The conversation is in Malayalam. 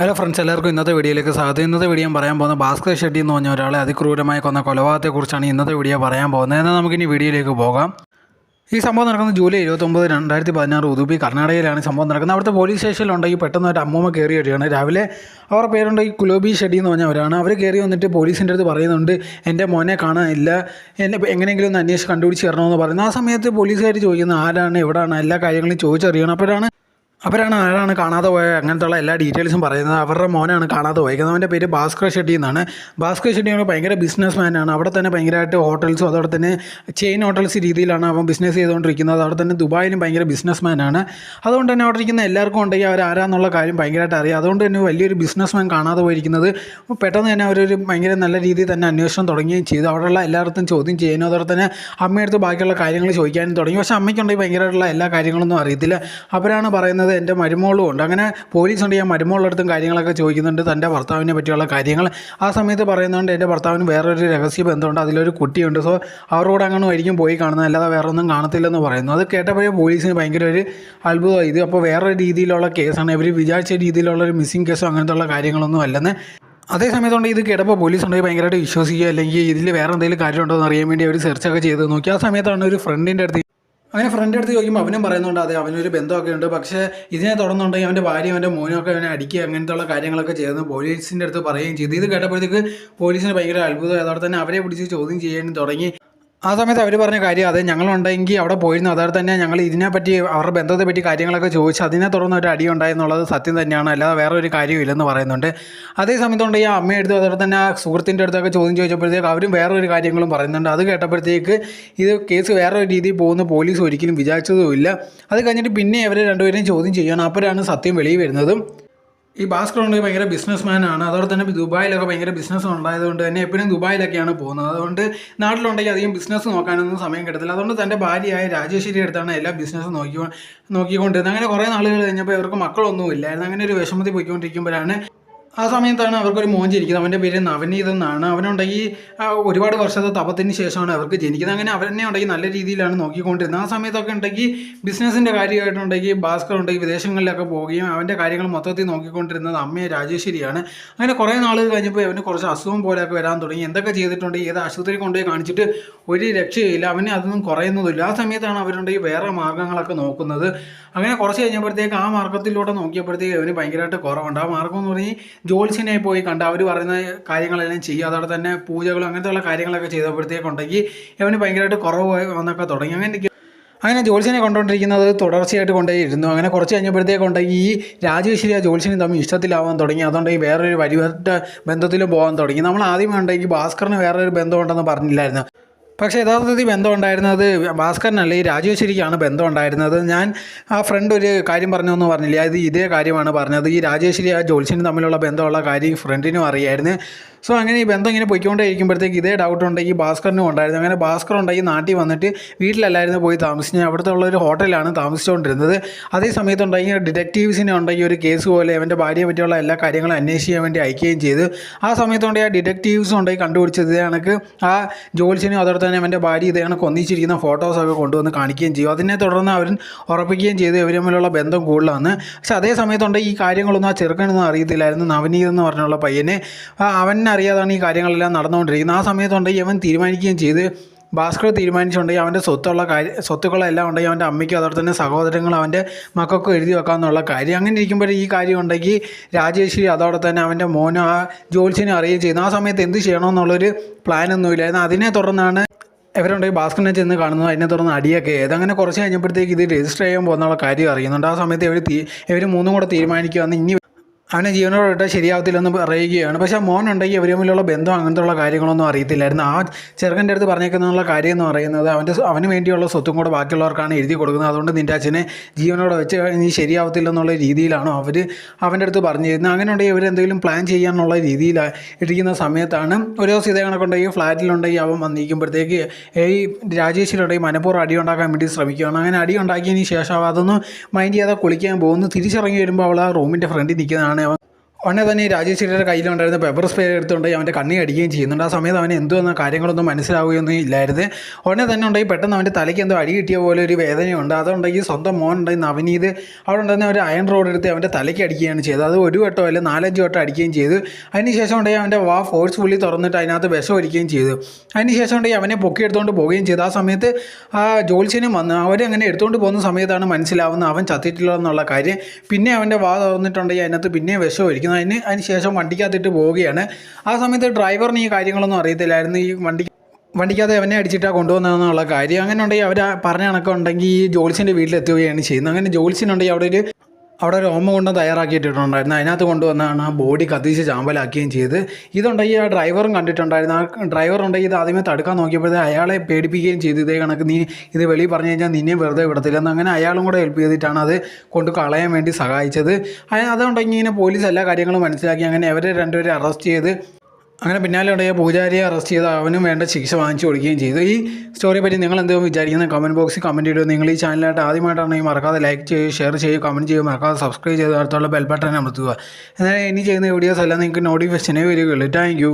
ഹലോ ഫ്രണ്ട്സ് എല്ലാവർക്കും ഇന്നത്തെ വീഡിയോയിലേക്ക് സ്വാഗതം. ഇന്നത്തെ വീഡിയോ ഞാൻ പറയാൻ പോകുന്നത് ഭാസ്കർ ഷെട്ടി എന്ന് പറഞ്ഞ ഒരാളെ അതിക്രൂരമായി കൊന്ന കൊലപാതകത്തെക്കുറിച്ചാണ് ഇന്നത്തെ വീഡിയോ പറയാൻ പോകുന്നത്. എന്നാൽ നമുക്കിനി വീഡിയോയിലേക്ക് പോകാം. ഈ സംഭവം നടക്കുന്നത് ജൂലൈ ഇരുപത്തൊമ്പത് രണ്ടായിരത്തി പതിനാറ് ഉദുപി കർണാടകയിലാണ് സംഭവം നടക്കുന്നത്. അവിടുത്തെ പോലീസ് സ്റ്റേഷനിലുണ്ടെങ്കിൽ പെട്ടെന്ന് ഒരു അമ്മൂമ്മ കയറി വരികയാണ്. രാവിലെ പേരുണ്ട് ഈ കുലോബി ഷെഡി എന്ന് പറഞ്ഞവരാണ് അവർ കയറി വന്നിട്ട് പോലീസിന്റെ അടുത്ത് പറയുന്നുണ്ട് എന്റെ മോനെ കാണാനില്ല. എന്നെ എങ്ങനെയെങ്കിലും ഒന്ന് അന്വേഷിച്ച് കണ്ടുപിടിച്ച് തരണമെന്ന് പറയുന്നത്. ആ സമയത്ത് പോലീസുകാർ ചോദിക്കുന്നത് ആരാണ്? എവിടെയാണ് എല്ലാ കാര്യങ്ങളും ചോദിച്ചറിയണം. അപ്പോഴാണ് അവരാണ് ആരാണ് കാണാതെ പോയ? അങ്ങനത്തുള്ള എല്ലാ ഡീറ്റെയിൽസും പറയുന്നത്. അവരുടെ മോനാണ് കാണാതെ പോയത് അവന്റെ പേര് ഭാസ്കർ ഷെട്ടി എന്നാണ്. ഭാസ്കർ ഷെട്ടി ആണ് ഭയങ്കര ബിസിനസ് മാനാണ് അവിടെ തന്നെ ഭയങ്കരമായിട്ട് ഹോട്ടൽസും അതോടെ തന്നെ ചെയിൻ ഹോട്ടൽസ് രീതിയിലാണ് അവൻ ബിസിനസ് ചെയ്തുകൊണ്ടിരിക്കുന്നത്. അവിടെ തന്നെ ദുബായിലും ഭയങ്കര ബിസിനസ് മാനാണ് അതുകൊണ്ട് തന്നെ അവിടെ ഇരിക്കുന്ന എല്ലാവർക്കും ഉണ്ടെങ്കിൽ അവർ ആരാന്നുള്ള കാര്യം ഭയങ്കരമായിട്ട് അറിയാം. അതുകൊണ്ട് തന്നെ വലിയൊരു ബിസിനസ് മാൻ കാണാതെ പോയിരിക്കുന്നത്. പെട്ടെന്ന് തന്നെ അവരൊരു ഭയങ്കര നല്ല രീതിയിൽ തന്നെ അന്വേഷണം തുടങ്ങുകയും ചെയ്തു. അവിടെയുള്ള എല്ലായിടത്തും ചോദ്യം ചെയ്യാനും അതോടെ തന്നെ അമ്മയടുത്ത് ബാക്കിയുള്ള കാര്യങ്ങൾ ചോദിക്കാനും തുടങ്ങി. പക്ഷേ അമ്മയ്ക്കുണ്ടെങ്കിൽ ഭയങ്കരമായിട്ടുള്ള എല്ലാ കാര്യങ്ങളൊന്നും അറിയത്തില്ല. അവരാണ് പറയുന്നത് എന്റെ മരുമോളും ഉണ്ട്. അങ്ങനെ പോലീസ് ഉണ്ട്. ഞാൻ മരുമോളുടെ അടുത്തും കാര്യങ്ങളൊക്കെ ചോദിക്കുന്നുണ്ട്. തന്റെ ഭർത്താവിനെ പറ്റിയുള്ള കാര്യങ്ങൾ. ആ സമയത്ത് പറയുന്നുണ്ട് എന്റെ ഭർത്താവിന് വേറൊരു രഹസ്യ ബന്ധമുണ്ട്. അതിലൊരു കുട്ടിയുണ്ട്. സോ അവരോട് അങ്ങനെ ആയിരിക്കും പോയി കാണുന്നത്. അല്ലാതെ വേറെ ഒന്നും കാണത്തില്ലെന്ന് പറയുന്നു. അത് കേട്ടപ്പോഴേ പോലീസിന് ഭയങ്കര ഒരു അത്ഭുതമായി ഇത് അപ്പോൾ വേറൊരു രീതിയിലുള്ള കേസാണ്. ഇവർ വിചാരിച്ച രീതിയിലുള്ള ഒരു മിസ്സിംഗ് കേസോ അങ്ങനത്തെ കാര്യങ്ങളൊന്നും അല്ലെന്ന്. അതേ സമയത്തുണ്ട് ഇത് കേട്ടപ്പോൾ പോലീസ് ഉണ്ടെങ്കിൽ ഭയങ്കരമായിട്ട് വിശ്വസിക്കുക. അല്ലെങ്കിൽ ഇതിൽ വേറെ എന്തെങ്കിലും കാര്യമുണ്ടോ എന്ന് അറിയാൻ വേണ്ടി അവർ സെർച്ചൊക്കെ ചെയ്ത് നോക്കി. ആ സമയത്താണ് ഒരു ഫ്രണ്ടിന്റെ അടുത്ത് അങ്ങനെ ഫ്രണ്ട് അടുത്ത് ചോദിക്കുമ്പോൾ അവനും പറയുന്നുണ്ട് അതെ അവനൊരു ബന്ധമൊക്കെ ഉണ്ട്. പക്ഷേ ഇതിനെ തുടർന്നുണ്ടെങ്കിൽ അവന്റെ ഭാര്യ അവന്റെ മോനൊക്കെ അവനെ അടിക്കുക അങ്ങനത്തെ ഉള്ള കാര്യങ്ങളൊക്കെ ചെയ്യുന്നു. പോലീസിന്റെ അടുത്ത് പറയുകയും ചെയ്തു. ഇത് കേട്ടപ്പോഴത്തേക്ക് പോലീസിന് ഭയങ്കര അത്ഭുതം. അതോടെ തന്നെ അവരെ പിടിച്ച് ചോദ്യം ചെയ്യാനും തുടങ്ങി. ആ സമയത്ത് അവർ പറഞ്ഞ കാര്യം അതെ ഞങ്ങളുണ്ടെങ്കിൽ അവിടെ പോയിരുന്നു. അതോടെ തന്നെ ഞങ്ങൾ ഇതിനെപ്പറ്റി അവരുടെ ബന്ധത്തെ പറ്റി കാര്യങ്ങളൊക്കെ ചോദിച്ചു അതിനെ തുടർന്ന് ഒരു അടി ഉണ്ടായെന്നുള്ളത് സത്യം തന്നെയാണ്. അല്ലാതെ വേറെ ഒരു കാര്യമില്ലെന്ന് പറയുന്നുണ്ട്. അതേ സമയത്തുണ്ട് ഈ അമ്മയെടുത്ത് അതോടെ തന്നെ ആ സുഹൃത്തിന്റെ അടുത്തൊക്കെ ചോദ്യം ചോദിച്ചപ്പോഴത്തേക്ക് അവരും വേറൊരു കാര്യങ്ങളും പറയുന്നുണ്ട്. അത് കേട്ടപ്പോഴത്തേക്ക് ഇത് കേസ് വേറെ രീതിയിൽ പോകുന്ന പോലീസ് ഒരിക്കലും വിചാരിച്ചതുമില്ല. അത് കഴിഞ്ഞിട്ട് പിന്നെ അവരെ രണ്ടുപേരെയും ചോദ്യം ചെയ്യണം അപ്പോഴാണ് സത്യം വെളിയിൽ വരുന്നതും. ഈ ഭാസ്കർ ഉണ്ടെങ്കിൽ ഭയങ്കര ബിസിനസ് ആണ്. അതോടെ തന്നെ ദുബായിലൊക്കെ ഭയങ്കര ബിസിനസ് ഉണ്ടായതുകൊണ്ട് തന്നെ എപ്പോഴും ദുബായിലൊക്കെയാണ് പോകുന്നത്. അതുകൊണ്ട് നാട്ടിലുണ്ടെങ്കിൽ അധികം ബിസിനസ് നോക്കാനൊന്നും സമയം കിട്ടത്തില്ല. അതുകൊണ്ട് തന്റെ ഭാര്യയായ രാജേശ്വരി അടുത്താണ് എല്ലാ ബിസിനസ്സും നോക്കി നോക്കിക്കൊണ്ടിരുന്നത്. അങ്ങനെ കുറേ നാളുകൾ കഴിഞ്ഞപ്പോൾ ഇവർക്ക് മക്കളൊന്നും ഇല്ലായിരുന്നു. അങ്ങനെ ഒരു വിഷമത്തിൽ പോയിക്കൊണ്ടിരിക്കുമ്പോഴാണ് ആ സമയത്താണ് അവർക്കൊരു മോൻ ജനിക്കുന്നത്. അവന്റെ പേര് നവനീത് എന്നാണ്. അവനുണ്ടെങ്കിൽ ഒരുപാട് വർഷത്തെ തപത്തിന് ശേഷമാണ് അവർക്ക് ജനിക്കുന്നത്. അങ്ങനെ അവനെ ഉണ്ടെങ്കിൽ നല്ല രീതിയിലാണ് നോക്കിക്കൊണ്ടിരുന്നത്. ആ സമയത്തൊക്കെ ഉണ്ടെങ്കിൽ ബിസിനസ്സിന്റെ കാര്യമായിട്ടുണ്ടെങ്കിൽ ഭാസ്കർ ഉണ്ടെങ്കിൽ വിദേശങ്ങളിലൊക്കെ പോവുകയും അവന്റെ കാര്യങ്ങൾ മൊത്തത്തിൽ നോക്കിക്കൊണ്ടിരുന്നത് അമ്മയെ രാജേശ്വരിയാണ്. അങ്ങനെ കുറേ നാളുകൾ കഴിഞ്ഞപ്പോൾ അവന് കുറച്ച് അസുഖം പോലെയൊക്കെ വരാൻ തുടങ്ങി. എന്തൊക്കെ ചെയ്തിട്ടുണ്ട് ഏത് ആശുപത്രി കൊണ്ടുപോയി കാണിച്ചിട്ട് ഒരു രക്ഷയില്ല അവന് അതൊന്നും കുറയുന്നതില്ല ആ സമയത്താണ് അവരുണ്ടെങ്കിൽ വേറെ മാർഗങ്ങളൊക്കെ നോക്കുന്നത്. അങ്ങനെ കുറച്ച് കഴിഞ്ഞപ്പോഴത്തേക്ക് ആ മാർഗത്തിലൂടെ നോക്കിയപ്പോഴത്തേക്ക് അവന് ഭയങ്കരമായിട്ട് കുറവുണ്ട്. ആ മാർഗം എന്ന് പറഞ്ഞാൽ ജോത്സ്യനെ പോയി കണ്ട് അവർ പറയുന്ന കാര്യങ്ങളെല്ലാം ചെയ്യുക അതോടെ തന്നെ പൂജകളും അങ്ങനത്തെയുള്ള കാര്യങ്ങളൊക്കെ ചെയ്തപ്പോഴത്തേക്കുണ്ടെങ്കിൽ അവന് ഭയങ്കരമായിട്ട് കുറവ് വന്നൊക്കെ തുടങ്ങി. അങ്ങനെ അങ്ങനെ ജോത്സ്യനെ കൊണ്ടുകൊണ്ടിരിക്കുന്നത് തുടർച്ചയായിട്ട് കൊണ്ടേ ഇരുന്നു അങ്ങനെ കുറച്ച് കഴിഞ്ഞപ്പോഴത്തേക്കുണ്ടെങ്കിൽ ഈ രാജേശ്വരി ആ ജോത്സ്യനും തമ്മിൽ ഇഷ്ടത്തിലാവാൻ തുടങ്ങി. അതുകൊണ്ടെങ്കിൽ വേറൊരു വഴിവറ്റ ബന്ധത്തിലും പോകാൻ തുടങ്ങി. നമ്മൾ ആദ്യമേ ഉണ്ടെങ്കിൽ ഭാസ്കറിന് വേറൊരു ബന്ധമുണ്ടെന്ന് പറഞ്ഞില്ലായിരുന്നു. പക്ഷേ യഥാർത്ഥത്തിൽ ബന്ധം ഉണ്ടായിരുന്നത് ഭാസ്കരനല്ല. ഈ രാജേശ്വരിക്കാണ് ബന്ധം ഉണ്ടായിരുന്നത് ഞാൻ ആ ഫ്രണ്ട് ഒരു കാര്യം പറഞ്ഞു എന്ന് പറഞ്ഞില്ല? അത് ഇതേ കാര്യമാണ് പറഞ്ഞത്. ഈ രാജേശ്വരി ആ ജോത്സ്യനും തമ്മിലുള്ള ബന്ധമുള്ള കാര്യം ഫ്രണ്ടിനും അറിയായിരുന്നു. സോ അങ്ങനെ ഈ ബന്ധം ഇങ്ങനെ പോയിക്കൊണ്ടേ ഇരിക്കുമ്പോഴത്തേക്ക് ഇതേ ഡൗട്ട് ഉണ്ടെങ്കിൽ ഭാസ്കറിനും ഉണ്ടായിരുന്നു. അങ്ങനെ ഭാസ്കർ ഉണ്ടെങ്കിൽ നാട്ടിൽ വന്നിട്ട് വീട്ടിലല്ലായിരുന്നു പോയി താമസിച്ചത്. അവിടുത്തെ ഉള്ള ഒരു ഹോട്ടലാണ് താമസിച്ചുകൊണ്ടിരുന്നത്. അതേ സമയത്തുണ്ടെങ്കിൽ ഡിറ്റക്റ്റീവ്സിനെ ഉണ്ടെങ്കിൽ ഒരു കേസ് പോലെ അവന്റെ ഭാര്യയെ പറ്റിയുള്ള എല്ലാ കാര്യങ്ങളും അന്വേഷിക്കാൻ വേണ്ടി അയക്കുകയും ചെയ്തു. ആ സമയത്തുണ്ടെങ്കിൽ ആ ഡിറ്റക്റ്റീവ്സ് ഉണ്ടെങ്കിൽ കണ്ടുപിടിച്ചത് കണക്ക്. ആ ജോൽസിനും അതോടെ തന്നെ അവന്റെ ഭാര്യ ഇതേ കൊന്നിച്ചിരിക്കുന്ന ഒന്നിച്ചിരിക്കുന്ന ഫോട്ടോസൊക്കെ കൊണ്ടുവന്ന് കാണിക്കുകയും ചെയ്യും അതിനെ തുടർന്ന് അവർ ഉറപ്പിക്കുകയും ചെയ്ത്. ഇവർ തമ്മിലുള്ള ബന്ധം കൂടുതലാണ് പക്ഷെ അതേ സമയത്തുണ്ടെങ്കിൽ ഈ കാര്യങ്ങളൊന്നും ആ ചെറുക്കനൊന്നും അറിയത്തില്ലായിരുന്നു. നവനീത് എന്ന് പറഞ്ഞുള്ള പയ്യനെ. ആ അറിയാതാണ് ഈ കാര്യങ്ങളെല്ലാം നടന്നുകൊണ്ടിരിക്കുന്നത്. ആ സമയത്തുണ്ട് അവൻ തീരുമാനിക്കുകയും ചെയ്ത്. ഭാസ്കർ തീരുമാനിച്ചുണ്ടെങ്കിൽ അവന്റെ സ്വത്തുള്ള കാര്യം സ്വത്തുക്കളെല്ലാം ഉണ്ടെങ്കിൽ അവന്റെ അമ്മയ്ക്കും അതോടെ തന്നെ സഹോദരങ്ങൾ അവന്റെ മക്കൾക്കും എഴുതി വെക്കാമെന്നുള്ള കാര്യം. അങ്ങനെ ഇരിക്കുമ്പോൾ ഈ കാര്യം ഉണ്ടെങ്കിൽ രാജേശ്വരി അതോടെ തന്നെ അവന്റെ മോനും ആ ജോത്സ്യനും അറിയുകയും ചെയ്യുന്നു. ആ സമയത്ത് എന്ത് ചെയ്യണമെന്നുള്ളൊരു പ്ലാനൊന്നുമില്ലായിരുന്നു. അതിനെ തുടർന്നാണ് ഇവരുണ്ടെങ്കിൽ ഭാസ്കറിനെ ചെന്ന് കാണുന്നത്. അതിനെ തുടർന്ന് അടിയൊക്കെ ഏത് അങ്ങനെ കുറച്ച് കഴിഞ്ഞപ്പോഴത്തേക്ക് ഇത് രജിസ്റ്റർ ചെയ്യാൻ പോകുന്നുള്ള കാര്യം അറിയുന്നുണ്ട്. ആ സമയത്ത് ഇവർ ഇവർ മൂന്നും കൂടെ തീരുമാനിക്കുകയെന്ന് ഇനി അവനെ ജീവനോട് ഇട്ടാൽ ശരിയാവത്തില്ലെന്ന് പറയുകയാണ്. പക്ഷേ ഉണ്ടെങ്കിൽ അവർ തമ്മിലുള്ള ബന്ധം അങ്ങനത്തെയുള്ള കാര്യങ്ങളൊന്നും അറിയത്തില്ലായിരുന്നു. ആ ചെറുക്കന്റെ അടുത്ത് പറഞ്ഞേക്കുന്നുള്ള കാര്യം എന്ന് പറയുന്നത് അവന്റെ അവന് വേണ്ടിയുള്ള സ്വത്തും കൂടെ ബാക്കിയുള്ളവർക്കാണ് എഴുതി കൊടുക്കുന്നത്. അതുകൊണ്ട് നിന്റെ അച്ഛനെ ജീവനോട് വെച്ച് നീ ശരിയാവത്തില്ലെന്നുള്ള രീതിയിലാണോ അവർ അവന്റെ അടുത്ത് പറഞ്ഞിരുന്നത്. അങ്ങനെ ഉണ്ടെങ്കിൽ ഇവർ എന്തെങ്കിലും പ്ലാൻ ചെയ്യാനുള്ള രീതിയിൽ ഇരിക്കുന്ന സമയത്താണ് ഒരു ദിവസം ഇതേ കണക്കുണ്ടെങ്കിൽ ഫ്ലാറ്റിലുണ്ടെങ്കിൽ അവൻ വന്നിരിക്കുമ്പോഴത്തേക്ക് ഈ രാജേഷിലുണ്ടെങ്കിൽ മനഃപൂർവം അടി ഉണ്ടാക്കാൻ വേണ്ടി ശ്രമിക്കുകയാണ്. അങ്ങനെ അടി ഉണ്ടാക്കിയതിന് ശേഷം അതൊന്നും മൈൻഡ് ചെയ്യാതെ കുളിക്കാൻ പോകുന്നു. തിരിച്ചിറങ്ങി വരുമ്പോൾ അവൾ ആ റൂമിന്റെ ഫ്രണ്ടിൽ നിൽക്കുന്നതാണ്. ഉടനെ തന്നെ ചേട്ടിയുടെ കയ്യിലുണ്ടായിരുന്ന പെപ്പർ സ്പ്രേ എടുത്തുകൊണ്ട് അവന്റെ കണ്ണി അടിക്കുകയും ചെയ്യുന്നുണ്ട്. ആ സമയത്ത് അവന് വന്ന കാര്യങ്ങളൊന്നും മനസ്സിലാവുകയൊന്നും ഇല്ലായിരുന്നു. ഉടനെ തന്നെ ഉണ്ടെങ്കിൽ പെട്ടെന്ന് അവന്റെ തലയ്ക്ക് എന്തോ അടി കിട്ടിയ പോലെ ഒരു വേദനയുണ്ട്. അതുണ്ടെങ്കിൽ സ്വന്തം മോൻ ഉണ്ടെങ്കിൽ നവനീത്. അവിടെ ഉണ്ടായിരുന്ന ഒരു അയൺ റോഡ് എടുത്ത് അവന്റെ തലയ്ക്ക് അടിക്കുകയാണ് ചെയ്തത്. അത് ഒരു വട്ടം അല്ല നാലഞ്ച് വട്ടം അടിക്കുകയും ചെയ്തു. അതിനുശേഷം ഉണ്ടെങ്കിൽ അവന്റെ വാ ഫോഴ്സ്ഫുള്ളി തുറന്നിട്ട് അതിനകത്ത് വിഷം ഒരിക്കുകയും ചെയ്തു. അതിനുശേഷം ഉണ്ടെങ്കിൽ അവനെ പൊക്കി എടുത്തുകൊണ്ട് പോവുകയും ചെയ്തു. ആ സമയത്ത് ആ ജോത്സ്യനും വന്ന് അവരങ്ങനെ എടുത്തുകൊണ്ട് പോകുന്ന സമയത്താണ് മനസ്സിലാവുന്നത് അവൻ ചത്തിട്ടില്ല എന്നുള്ള കാര്യം. പിന്നെ അവന്റെ വാ തുറന്നിട്ടുണ്ടെങ്കിൽ അതിനകത്ത് പിന്നെ വിഷം ഒരിക്കുന്നു അതിന് അതിന് ശേഷം വണ്ടിക്കകത്തിട്ട് പോവുകയാണ്. ആ സമയത്ത് ഡ്രൈവറിന് ഈ കാര്യങ്ങളൊന്നും അറിയത്തില്ലായിരുന്നു. ഈ വണ്ടി വണ്ടിക്കകത്ത് അവനെ അടിച്ചിട്ടാണ് കൊണ്ടുവന്നതെന്നുള്ള കാര്യം. അങ്ങനെ ഉണ്ടെങ്കിൽ അവർ പറഞ്ഞ കണക്കുണ്ടെങ്കിൽ ഈ ജോൽസിന്റെ വീട്ടിലെത്തുകയാണ് ചെയ്യുന്നത്. അങ്ങനെ ജോൽസിനുണ്ടെങ്കിൽ അവിടെ ഒരു അവിടെ ഒരു ഓമ കൊണ്ട് തയ്യാറാക്കിയിട്ടിട്ടുണ്ടായിരുന്നു. അതിനകത്ത് കൊണ്ടുവന്നാണ് ആ ബോഡി കത്തിച്ച് ചാമ്പലാക്കുകയും ചെയ്ത്. ഇതുണ്ടെങ്കിൽ ആ ഡ്രൈവറും കണ്ടിട്ടുണ്ടായിരുന്നു. ആ ഡ്രൈവർ ഉണ്ടെങ്കിൽ ഇത് ആദ്യമേ തടുക്കാൻ നോക്കിയപ്പോഴത്തെ അയാളെ പേടിപ്പിക്കുകയും ചെയ്തു. ഇതേ കണക്ക് നീ ഇത് വെളി പറഞ്ഞു കഴിഞ്ഞാൽ നിന്നെ വെറുതെ വിടത്തില്ലെന്ന് അങ്ങനെ അയാളും കൂടെ ഹെൽപ്പ് ചെയ്തിട്ടാണ് അത് കൊണ്ട് കളയാൻ വേണ്ടി സഹായിച്ചത്. അതുകൊണ്ടെങ്കിൽ ഇങ്ങനെ പോലീസ് എല്ലാ കാര്യങ്ങളും മനസ്സിലാക്കി അങ്ങനെ അവരെ രണ്ടുപേരെ അറസ്റ്റ് ചെയ്ത് അങ്ങനെ പിന്നാലെ ഉണ്ടായ പൂജാരിയെ അറസ്റ്റ് ചെയ്ത് അവനും വേണ്ട ശിക്ഷ വാങ്ങിച്ചു കൊടുക്കുകയും ചെയ്തു. ഈ സ്റ്റോറിയെ പറ്റി നിങ്ങൾ എന്തോ വിചാരിക്കുന്നത് കമന്റ് ബോക്സിൽ കമന്റ് ഇടുക നിങ്ങൾ ഈ ചാനലായിട്ട് ആദ്യമായിട്ടാണെങ്കിൽ മറക്കാതെ ലൈക്ക് ചെയ്യുക ഷെയർ ചെയ്യുക കമന്റ് ചെയ്യുക മറക്കാതെ സബ്സ്ക്രൈബ് ചെയ്ത് അടുത്തുള്ള ബെൽ ബട്ടൺ അമർത്തുക. എന്നാൽ ഇനി ചെയ്യുന്ന വീഡിയോസ് എല്ലാം നിങ്ങൾക്ക് നോട്ടിഫിക്കേഷനേ വരികയുള്ളൂ. താങ്ക്